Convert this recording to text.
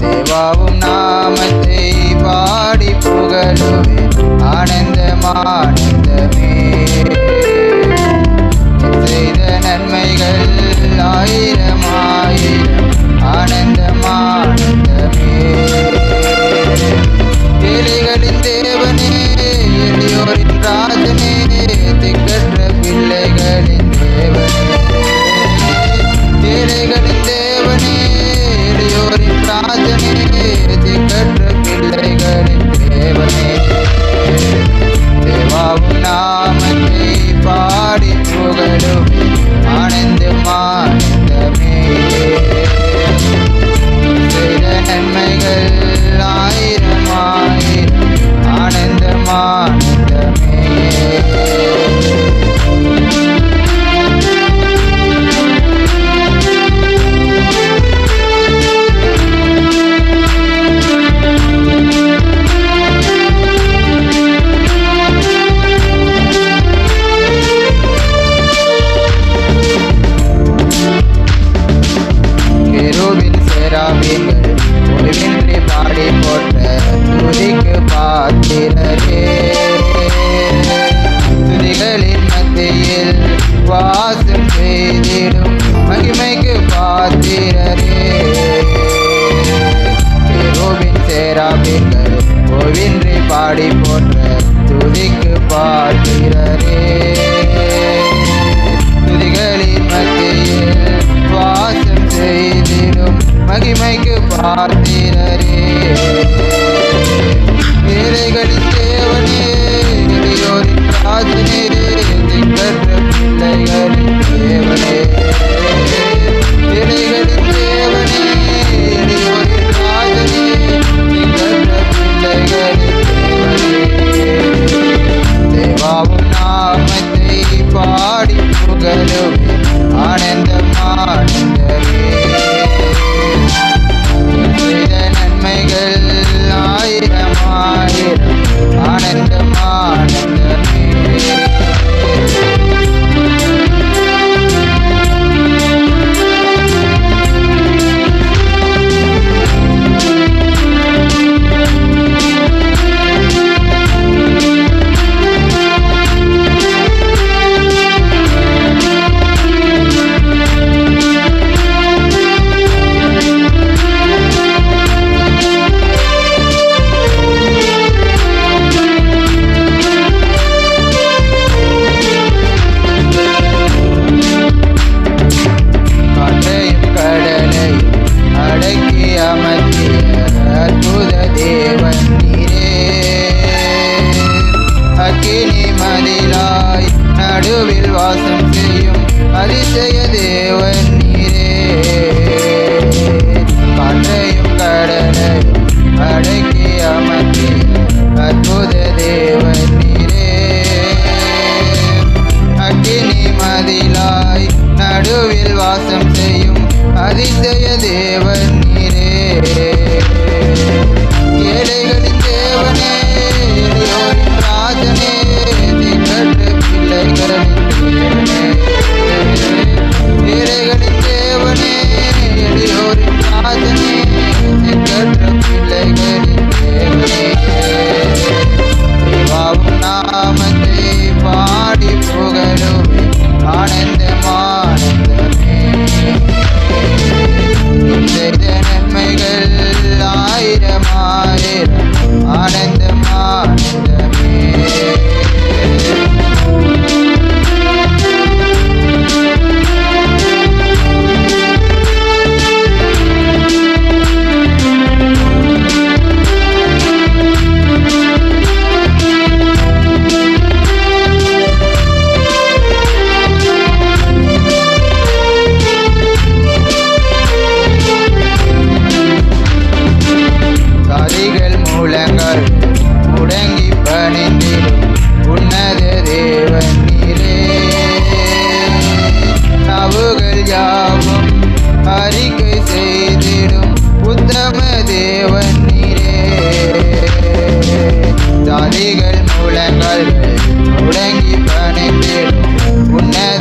தேவாவும் நாமத்தை பாடி புகழுவேன். ஆனந்தமான heart. நோக்கி நீ மதிலாய். நடுவில் வாசம் செய்யும் அதிசய தேவன் நீரே காற்றையும் கடலையும் அடக்கி அமர்த்தி அற்புத தேவன் நீரே அக்கினி மதிலாய் நடுவில் வாசம் செய்யும் அதிசய தேவன் செய்திடும் உத்தம தேவன் நீரே. ஜாதிகள் மூலங்கள் முடங்கி பணிந்திடும். உன்னத